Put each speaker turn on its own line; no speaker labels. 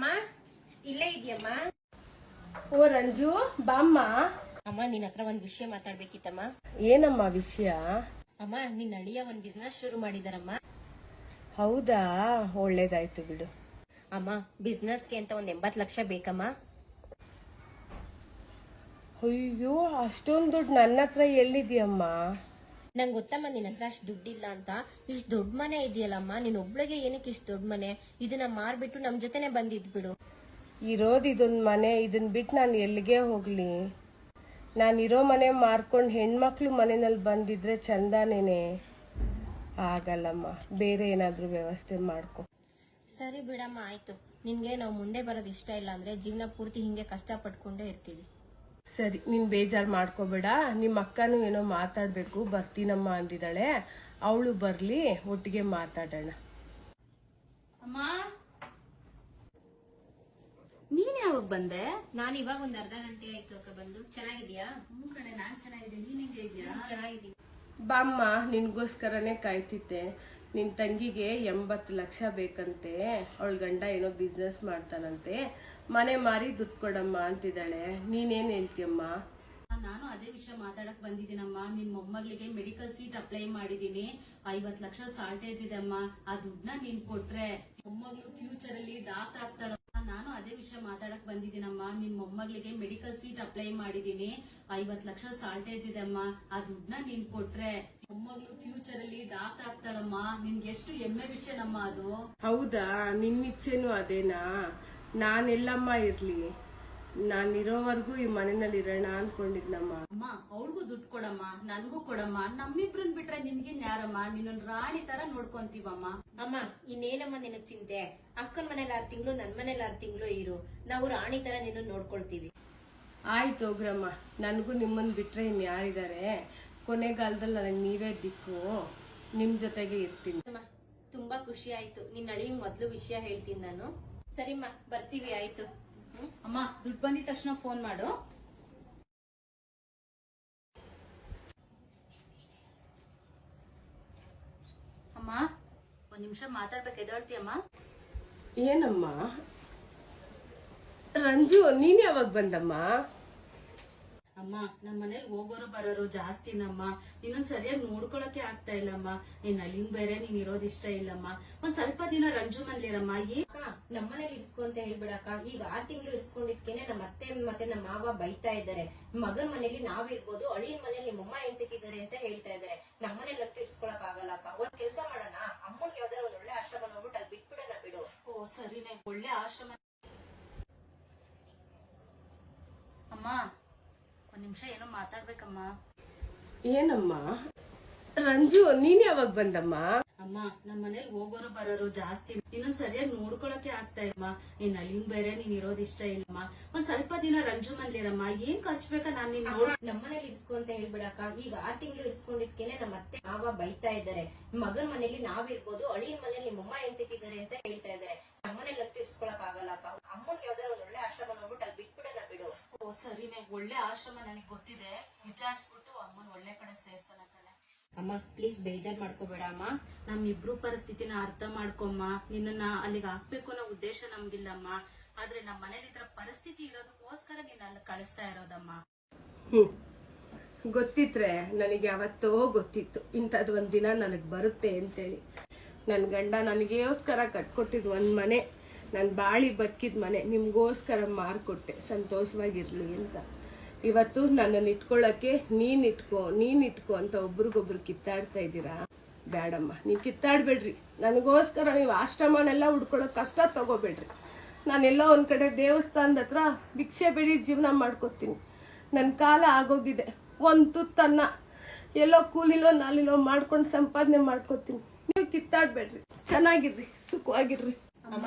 ಅಮ್ಮ? ಇಲ್ಲೇ ಇದೆಯಮ್ಮ?
ಓ ರಂಜು ಬಾಮ್ಮ.
ಅಮ್ಮ ನಿನ್ನ ಹತ್ರ ಒಂದ್ ವಿಷಯ ಮಾತಾಡ್ಬೇಕಿತ್ತಮ್ಮ.
ಏನಮ್ಮ ವಿಷಯ?
ಅಮ್ಮ ನಿನ್ನ ಅಳಿಯ ಒಂದ್ ಬಿಸ್ನೆಸ್ ಶುರು ಮಾಡಿದಾರಮ್ಮ.
ಹೌದಾ? ಒಳ್ಳೇದಾಯ್ತು ಬಿಡು.
ಅಮ್ಮ ಬಿಸ್ನೆಸ್ಗೆ ಅಂತ ಒಂದ್ ಎಂಬತ್ ಲಕ್ಷ ಬೇಕಮ್ಮ.
ಅಯ್ಯೋ ಅಷ್ಟೊಂದು ದುಡ್ಡು ನನ್ನ ಹತ್ರ ಎಲ್ಲಿದ್ಯಮ್ಮ?
ನಂಗೆ ಗೊತ್ತಮ್ಮ ನಿನ್ನ ಹತ್ರ ಅಷ್ಟು ದುಡ್ಡಿಲ್ಲ ಅಂತ. ಇಷ್ಟು ದೊಡ್ಡ ಮನೆ ಇದೆಯಲ್ಲಮ್ಮ ನೀನ್ ಒಬ್ಳಿಗೆ ಏನಕ್ಕೆ ಇಷ್ಟು ದೊಡ್ಡ ಮನೆ? ಇದನ್ನ ಮಾರ್ಬಿಟ್ಟು ನಮ್ ಜೊತೆನೆ ಬಂದಿದ್ ಬಿಡು.
ಇರೋದು ಇದೊಂದು ಮನೆ ಇದನ್ನ ಬಿಟ್ಟು ನಾನು ಎಲ್ಲಿಗೆ ಹೋಗ್ಲಿ? ನಾನು ಇರೋ ಮನೆ ಮಾರ್ಕೊಂಡು ಹೆಣ್ಮಕ್ಳು ಮನೆಯಲ್ಲಿ ಬಂದಿದ್ರೆ ಚಂದಾನೇನೆ. ಆಗಲ್ಲಮ್ಮ ಬೇರೆ ಏನಾದರೂ ವ್ಯವಸ್ಥೆ ಮಾಡ್ಕೊ.
ಸರಿ ಬಿಡಮ್ಮ ಆಯ್ತು. ನಿನ್ಗೆ ನಾವು ಮುಂದೆ ಬರೋದು ಇಷ್ಟ ಇಲ್ಲ ಅಂದ್ರೆ ಜೀವನ ಪೂರ್ತಿ ಹಿಂಗೆ ಕಷ್ಟ ಪಟ್ಕೊಂಡೇ ಇರ್ತೀವಿ.
ಸರಿ ನೀನ್ ಬೇಜಾರು ಮಾಡ್ಕೋಬೇಡ. ನಿಮ್ಮ ಅಕ್ಕನೂ ಏನೋ ಮಾತಾಡ್ಬೇಕು ಬರ್ತೀನಮ್ಮ ಅಂದಿದ್ದಾಳೆ. ಅವಳು ಬರ್ಲಿ ಒಟ್ಟಿಗೆ ಮಾತಾಡೋಣ.
ಅಮ್ಮ! ನೀನ್ ಯಾವಾಗ ಬಂದೆ?
ನಾನು ಇವಾಗ ಒಂದ್ ಅರ್ಧ ಗಂಟೆ ಆಯ್ತು ಅಕ್ಕ ಬಂದು. ಚೆನ್ನಾಗಿದ್ಯಾ?
ಹ್ಮ್ ಕಡೆ ನಾನ್ ಚೆನ್ನಾಗಿದ್ದೀನಿ. ನೀನ್ ಹೆಂಗೆ ಇದೆಯಾ
ಚೆನ್ನಾಗಿದ್ದೀನಿ.
ಬಾಮ್ಮ ನಿನ್ಗೋಸ್ಕರನೇ ಕಾಯ್ತಿದ್ದೆ. ನಿನ್ ತಂಗಿಗೆ ಎಂಬತ್ತು ಲಕ್ಷ ಬೇಕಂತೆ. ಅವಳ ಗಂಡ ಏನೋ ಬಿಸ್ನೆಸ್ ಮಾಡ್ತಾನಂತೆ. ಮನೆ ಮಾರಿ ದುಡ್ಡು ಕೊಡಮ್ಮ ಅಂತಿದ್ದಾಳೆ. ನೀನೇನ್ ಹೇಳ್ತೀಯಮ್ಮ?
ನಾನು ಅದೇ ವಿಷಯ ಮಾತಾಡಕ್ ಬಂದಿದ್ದೀನಮ್ಮ. ನಿನ್ ಮೊಮ್ಮಗಳಿಗೆ ಮೆಡಿಕಲ್ ಸೀಟ್ ಅಪ್ಲೈ ಮಾಡಿದೀನಿ ಐವತ್ ಲಕ್ಷ ಸಾಲ್ಟೇಜ್ ಇದೆ ಅಮ್ಮ. ಆ ದುಡ್ಡನ್ನ ನೀನ್ ಕೊಟ್ರೆ ಮೊಮ್ಮಗಳು ಫ್ಯೂಚರ್ ಅಲ್ಲಿ ಡಾಕ್ಟರ್ ಆಗ್ತಾಳ ನಾನು ಅದೇ ವಿಷಯ ಮಾತಾಡಕ್ ಬಂದಿದ್ದೀನಮ್ಮ. ನಿನ್ ಮೊಮ್ಮಗಳಿಗೆ ಮೆಡಿಕಲ್ ಸೀಟ್ ಅಪ್ಲೈ ಮಾಡಿದೀನಿ ಐವತ್ ಲಕ್ಷ ಸಾಲ್ಟೇಜ್ ಇದೆ ಅಮ್ಮ. ಆ ದುಡ್ಡನ್ನ ನೀನ್ ಕೊಟ್ರೆ ಮೊಮ್ಮಗಳು ಫ್ಯೂಚರ್ ಅಲ್ಲಿ ಡಾಕ್ಟರ್ ಆಗ್ತಾಳಮ್ಮ. ನಿನ್ಗೆ ಎಷ್ಟು ಹೆಮ್ಮೆ ವಿಷಯನಮ್ಮ ಅದು.
ಹೌದಾ? ನಿನ್ನಿಚ್ಛೆನೂ ಅದೇನಾ? ನಾನೆಲ್ಲಮ್ಮ ಇರ್ಲಿ ನಾನಿರೋವರೆಗೂ ಈ ಮನೆಯಲ್ಲಿ ಇರೋಣ ಅನ್ಕೊಂಡಿದ್ನಮ್ಮ.
ಅಮ್ಮ ಅವಳಿಗೂ ದುಡ್ಡು ಕೊಡಮ್ಮ ನನ್ಗೂ ಕೊಡಮ್ಮ ನಮ್ಮಿಬ್ರನ್ ಬಿಟ್ರೆ ನಿನ್ಗಿನ್ ಯಾರಮ್ಮ? ನೀನೊಂದು ರಾಣಿ ತರ ನೋಡ್ಕೊಂತೀವಮ್ಮ.
ಅಮ್ಮ ಇನ್ನೇನಮ್ಮ ನಿನಗ್ ಚಿಂತೆ. ಅಕ್ಕನ ಮನೇಲಿ ಆರು ತಿಂಗಳು ನನ್ ಮನೇಲಿ ಆರ್ ತಿಂಗಳು ಇರು. ನಾವು ರಾಣಿ ತರ ನಿನ್ನ ನೋಡ್ಕೊಳ್ತೀವಿ.
ಆಯ್ತು ಹೋಗ್ರಮ್ಮ ನನಗೂ ನಿಮ್ಮನ್ ಬಿಟ್ರೆ ಇನ್ ಯಾರಿದ್ದಾರೆ ಕೊನೆಗಾಲದಲ್ಲಿ ನನಗೆ ನೀವೇ ದಿಕ್ಕು. ನಿಮ್ ಜೊತೆಗೆ ಇರ್ತೀನಿ.
ಅಮ್ಮ ತುಂಬಾ ಖುಷಿ ಆಯ್ತು. ನಿನ್ನ ಅಳಿಯ ಮೊದ್ಲು ವಿಷಯ ಹೇಳ್ತೀನಿ ನಾನು. ಸರಿಮ್ಮ ಬರ್ತೀವಿ ಆಯ್ತು.
ಅಮ್ಮ ದುಡ್ಡು ಬಂದಿದ ತಕ್ಷಣ ಫೋನ್ ಮಾಡು. ಅಮ್ಮ ಒಂದ್ ನಿಮಿಷ ಮಾತಾಡ್ಬೇಕು ಅಮ್ಮ?
ಏನಮ್ಮ? ರಂಜು ನೀನ್ ಯಾವಾಗ ಬಂದಮ್ಮ?
ಅಮ್ಮ ನಮ್ಮ ಮನೇಲಿ ಹೋಗೋರು ಬರೋರು ಜಾಸ್ತಿನಮ್ಮ. ಇನ್ನೊಂದ್ ಸರಿಯಾಗಿ ನೋಡ್ಕೊಳಕ್ಕೆ ಆಗ್ತಾ ಇಲ್ಲಮ್ಮ. ನೀನ್ ಅಲ್ಲಿ ಬೇರೆ ನೀನ್ ಇರೋದ್ ಇಷ್ಟ ಇಲ್ಲಮ್ಮ. ಒಂದ್ ಸ್ವಲ್ಪ ದಿನ ರಂಜು ಮನ್ಲಿರಮ್ಮ. ಏನ್
ಅಕ್ಕ ನಮ್ಮನೇಲಿ ಇರ್ಸ್ಕೊ ಅಂತ ಹೇಳ್ಬಿಡಕ್ಕ ಈಗ ಆರ್ ತಿಂಗಳು ಇರ್ಸ್ಕೊಂಡಿದ್ಕೇನೆ ನಮ್ಮ ಅತ್ತೆ ಮತ್ತೆ ನಮ್ಮ ಮಾವ ಬೈತಾ ಇದ್ದಾರೆ. ಮಗನ್ ಮನೇಲಿ ನಾವಿರ್ಬೋದು ಅಳಿಯನ್ ಮನೇಲಿ ನಿಮ್ಮಮ್ಮ ಎಂತಕ್ಕಿದ್ದಾರೆ ಅಂತ ಹೇಳ್ತಾ ಇದ್ದಾರೆ. ನಮ್ಮನೇಲಿ ಅಂತೂ ಇರ್ಸ್ಕೊಳಕ್ ಆಗಲ್ಲ ಅಕ್ಕ. ಒಂದ್ ಕೆಲ್ಸ ಮಾಡೋಣ? ಅಮ್ಮನ್ ಯಾವ್ದಾರ ಒಂದ್ ಒಳ್ಳೆ ಆಶ್ರಮ ನೋಡ್ಬಿಟ್ಟು ಅಲ್ಲಿ ಬಿಟ್ಬಿಡೋಣ ಬಿಡು.
ಓ ಸರಿನೇ. ಒಳ್ಳೆ ಆಶ್ರಮ. ಅಮ್ಮ ನಿಮಿಷ ಏನೋ ಮಾತಾಡ್ಬೇಕಮ್ಮ.
ಏನಮ್ಮ? ರಂಜು ನೀನ್ ಯಾವಾಗ ಬಂದಮ್ಮ?
ಅಮ್ಮ ನಮ್ಮ ಮನೇಲಿ ಹೋಗೋರು ಬರೋರು ಜಾಸ್ತಿ. ಇನ್ನೊಂದ್ ಸರಿಯಾಗಿ ನೋಡ್ಕೊಳಕ್ಕೆ ಆಗ್ತಾ ಇಲ್ಲಮ್ಮ. ನೀನ್ ಅಲ್ಲಿಂಗ್ ಬೇರೆ ನೀನ್ ಇರೋದ್ ಇಷ್ಟ ಇಲ್ಲಮ್ಮ. ಒಂದ್ ಸ್ವಲ್ಪ ದಿನ ರಂಜು ಮನ್ಲಿರಮ್ಮ. ಏನ್ ಖರ್ಚು ಬೇಕಾ ನಾನ್ ನಿನ್ ನೋಡ್
ನಮ್ಮನೇಲಿ ಇರ್ಸ್ಕೊ ಅಂತ ಹೇಳ್ಬಿಡಕ್ಕ. ಈಗ ಆರ್ ತಿಂಗಳು ಇರ್ಸ್ಕೊಂಡಿದ್ಕೇನೆ ನಮ್ಮ ಅತ್ತೆ ಮಾವ ಬೈತಾ ಇದ್ದಾರೆ. ಮಗನ ಮನೇಲಿ ನಾವಿರ್ಬೋದು ಅಳಿಯ ಮನೇಲಿ ನಿಮ್ಮಮ್ಮ ಎಂತಿದ್ದಾರೆ ಅಂತ ಹೇಳ್ತಾ ಇದ್ದಾರೆ. ನಮ್ಮನೇಲಿ ಅಂತೂ ಇರ್ಸ್ಕೊಳಕ್ ಆಗಲ್ಲ ಅಕ್ಕ. ಅಮ್ಮನ್ಗೆ ಯಾವ್ದಾರ ಒಂದ್ ಒಳ್ಳೆ ಆಶ್ರಮ ನೋಡ್ಬಿಟ್ಟು ಅಲ್ಲಿ ಬಿಟ್ಬಿಡೋಣ ಬಿಡು
ಓ ಸರಿನೇ ಒಳ್ಳೆ ಆಶ್ರಮ ನನಗೆ ಗೊತ್ತಿದೆ. ವಿಚಾರಿಸ್ಬಿಟ್ಟು ಅಮ್ಮನ ಒಳ್ಳೆ ಕಡೆ ಸೇರ್ಸೋಣ ಕಣೆ.
ಅಮ್ಮ ಪ್ಲೀಸ್ ಬೇಜಾರ್ ಮಾಡ್ಕೋಬೇಡ ಅಮ್ಮ.
ನಮ್ಮಿಬ್ರು ಪರಿಸ್ಥಿತಿನ ಅರ್ಥ ಮಾಡ್ಕೊಮ್ಮ. ನಿನ್ನನ್ನ ಅಲ್ಲಿಗೆ ಹಾಕ್ಬೇಕು ಅನ್ನೋ ಉದ್ದೇಶ ನಮ್ಗಿಲ್ಲಮ್ಮ ಆದ್ರೆ ನಮ್ಮ ಮನೇಲಿ ಇದ್ರ ಪರಿಸ್ಥಿತಿ ಇರೋದಕ್ಕೋಸ್ಕರ ನೀನ್ ಅಲ್ಲಿ ಕಳಿಸ್ತಾ ಇರೋದಮ್ಮ.
ಹ್ಮ್. ಗೊತ್ತಿದ್ರೆ ನನಗೆ ಯಾವತ್ತೋ ಗೊತ್ತಿತ್ತು. ಇಂಥದ್ ಒಂದ್ ದಿನ ನನಗೆ ಬರುತ್ತೆ ಅಂತೇಳಿ. ನನ್ನ ಗಂಡ ನನಗೇಸ್ಕರ ಕಟ್ಕೊಟ್ಟಿದ್ ಒಂದ್ ಮನೆ. ನಾನು ಬಾಳಿ ಬದುಕಿದ ಮನೆ ನಿಮಗೋಸ್ಕರ ಮಾರ್ಕೊಟ್ಟೆ. ಸಂತೋಷವಾಗಿರಲಿ ಅಂತ. ಇವತ್ತು ನನ್ನನ್ನು ಇಟ್ಕೊಳ್ಳೋಕ್ಕೆ ನೀನು ಇಟ್ಕೋ ನೀನು ಇಟ್ಕೋ ಅಂತ ಒಬ್ರಿಗೊಬ್ರು ಕಿತ್ತಾಡ್ತಾ ಇದ್ದೀರಾ? ಬೇಡಮ್ಮ ನೀವು ಕಿತ್ತಾಡಬೇಡ್ರಿ. ನನಗೋಸ್ಕರ ನೀವು ಆಶ್ರಮನೆಲ್ಲ ಹುಡ್ಕೊಳ್ಳೋ ಕಷ್ಟ ತಗೋಬೇಡ್ರಿ. ನಾನೆಲ್ಲೋ ಒಂದು ಕಡೆ ದೇವಸ್ಥಾನದ ಹತ್ರ ಭಿಕ್ಷೆ ಬೇಡಿ ಜೀವನ ಮಾಡ್ಕೋತೀನಿ. ನನ್ನ ಕಾಲ ಆಗೋಗಿದೆ. ಒಂದು ತುತ್ತನ್ನ ಎಲ್ಲೋ ಕೂಲಿಲೋ ನಾಲಿಲೋ ಮಾಡ್ಕೊಂಡು ಸಂಪಾದನೆ ಮಾಡ್ಕೋತೀನಿ. ನೀವು ಕಿತ್ತಾಡ್ಬೇಡ್ರಿ. ಚೆನ್ನಾಗಿರ್ರಿ, ಸುಖವಾಗಿರ್ರಿ.
ಅಮ್ಮ